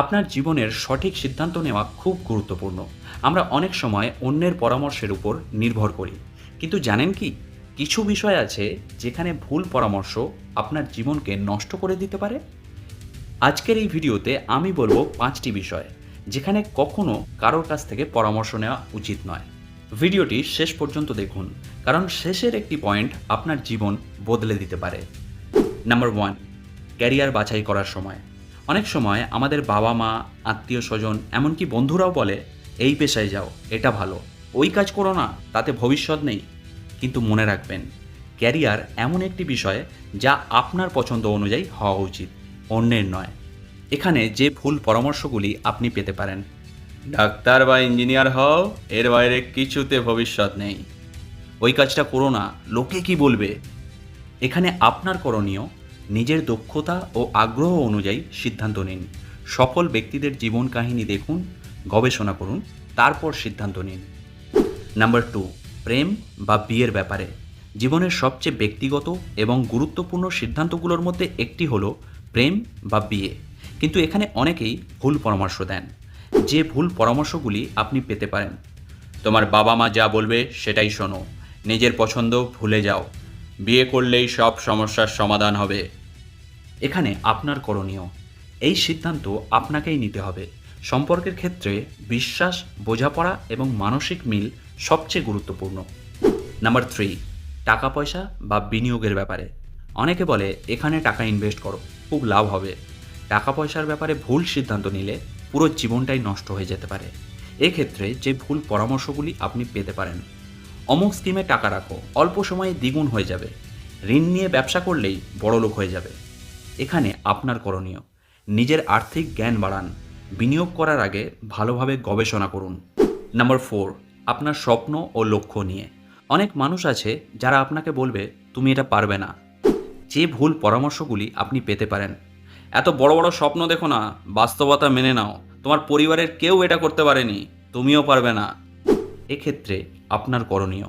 আপনার জীবনের সঠিক সিদ্ধান্ত নেওয়া খুব গুরুত্বপূর্ণ। আমরা অনেক সময় অন্যের পরামর্শের উপর নির্ভর করি। কিন্তু জানেন কি? কিছু বিষয় আছে যেখানে ভুল পরামর্শ আপনার জীবনকে নষ্ট করে দিতে পারে। আজকের এই ভিডিওতে আমি বলব পাঁচটি বিষয়, যেখানে কখনো কারোর কাছ থেকে পরামর্শ নেওয়া উচিত নয়। ভিডিওটি শেষ পর্যন্ত দেখুন, কারণ শেষের একটি পয়েন্ট আপনার জীবন বদলে দিতে পারে। নাম্বার ওয়ান, ক্যারিয়ার বাছাই করার সময়। অনেক সময় আমাদের বাবা মা, আত্মীয় স্বজন, এমনকি বন্ধুরাও বলে, এই পেশায় যাও, এটা ভালো। ওই কাজ করো না, তাতে ভবিষ্যৎ নেই। কিন্তু মনে রাখবেন, ক্যারিয়ার এমন একটি বিষয় যা আপনার পছন্দ অনুযায়ী হওয়া উচিত, অন্যের নয়। এখানে যে ভুল পরামর্শগুলি আপনি পেতে পারেন। ডাক্তার বা ইঞ্জিনিয়ার হও, এর বাইরে কিছুতে ভবিষ্যৎ নেই। ওই কাজটা করো না, লোকে কি বলবে? এখানে আপনার করণীয় নিজের দক্ষতা ও আগ্রহ অনুযায়ী সিদ্ধান্ত নিন। সফল ব্যক্তিদের জীবন কাহিনী দেখুন, গবেষণা করুন, তারপর সিদ্ধান্ত নিন। নাম্বার টু, প্রেম বা বিয়ের ব্যাপারে। জীবনের সবচেয়ে ব্যক্তিগত এবং গুরুত্বপূর্ণ সিদ্ধান্তগুলোর মধ্যে একটি হলো প্রেম বা বিয়ে। কিন্তু এখানে অনেকেই ভুল পরামর্শ দেন। যে ভুল পরামর্শগুলি আপনি পেতে পারেন। তোমার বাবা মা যা বলবে সেটাই শোনো। নিজের পছন্দ ভুলে যাও। বিয়ে করলেই সব সমস্যার সমাধান হবে। এখানে আপনার করণীয়। এই সিদ্ধান্ত আপনাকেই নিতে হবে। সম্পর্কের ক্ষেত্রে বিশ্বাস, বোঝাপড়া এবং মানসিক মিল সবচেয়ে গুরুত্বপূর্ণ। নাম্বার থ্রি টাকা পয়সা বা বিনিয়োগের ব্যাপারে। অনেকে বলে, এখানে টাকা ইনভেস্ট করো, খুব লাভ হবে। টাকা পয়সার ব্যাপারে ভুল সিদ্ধান্ত নিলে পুরো জীবনটাই নষ্ট হয়ে যেতে পারে। এক্ষেত্রে যে ভুল পরামর্শগুলি আপনি পেতে পারেন অমুক স্কিমে টাকা রাখো, অল্প সময়ে দ্বিগুণ হয়ে যাবে। ঋণ নিয়ে ব্যবসা করলেই বড়লোক হয়ে যাবে। এখানে আপনার করণীয়, নিজের আর্থিক জ্ঞান বাড়ান, বিনিয়োগ করার আগে ভালোভাবে গবেষণা করুন। নাম্বার ফোর, আপনার স্বপ্ন ও লক্ষ্য নিয়ে। অনেক মানুষ আছে যারা আপনাকে বলবে, তুমি এটা পারবে না। যে ভুল পরামর্শগুলি আপনি পেতে পারেন। এত বড় বড় স্বপ্ন দেখো না, বাস্তবতা মেনে নাও। তোমার পরিবারের কেউ এটা করতে পারেনি, তুমিও পারবে না। এক্ষেত্রে আপনার করণীয়।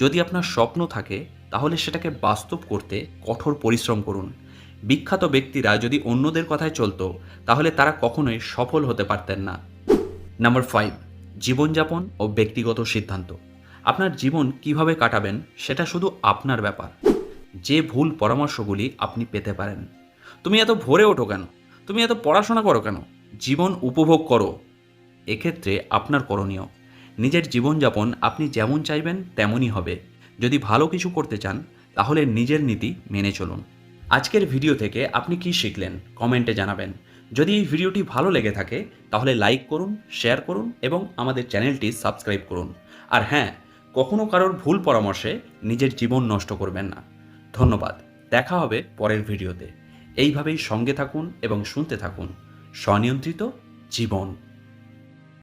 যদি আপনার স্বপ্ন থাকে, তাহলে সেটাকে বাস্তব করতে কঠোর পরিশ্রম করুন। বিখ্যাত ব্যক্তিরা যদি অন্যদের কথায় চলতো, তাহলে তারা কখনোই সফল হতে পারতেন না। নাম্বার ফাইভ, জীবনযাপন ও ব্যক্তিগত সিদ্ধান্ত। আপনার জীবন কীভাবে কাটাবেন, সেটা শুধু আপনার ব্যাপার। যে ভুল পরামর্শগুলি আপনি পেতে পারেন। তুমি এত ভোরে ওঠো কেন? তুমি এত পড়াশোনা করো কেন? জীবন উপভোগ করো। এক্ষেত্রে আপনার করণীয়। নিজের জীবনযাপন আপনি যেমন চাইবেন তেমনই হবে। যদি ভালো কিছু করতে চান, তাহলে নিজের নীতি মেনে চলুন। আজকের ভিডিও থেকে আপনি কি শিখলেন, কমেন্টে জানাবেন। যদি এই ভিডিওটি ভালো লেগে থাকে, তাহলে লাইক করুন, শেয়ার করুন এবং আমাদের চ্যানেলটি সাবস্ক্রাইব করুন। আর হ্যাঁ কখনো কারোর ভুল পরামর্শে নিজের জীবন নষ্ট করবেন না। ধন্যবাদ, দেখা হবে পরের ভিডিওতে। এইভাবেই সঙ্গে থাকুন এবং শুনতে থাকুন। স্বনিয়ন্ত্রিত জীবন।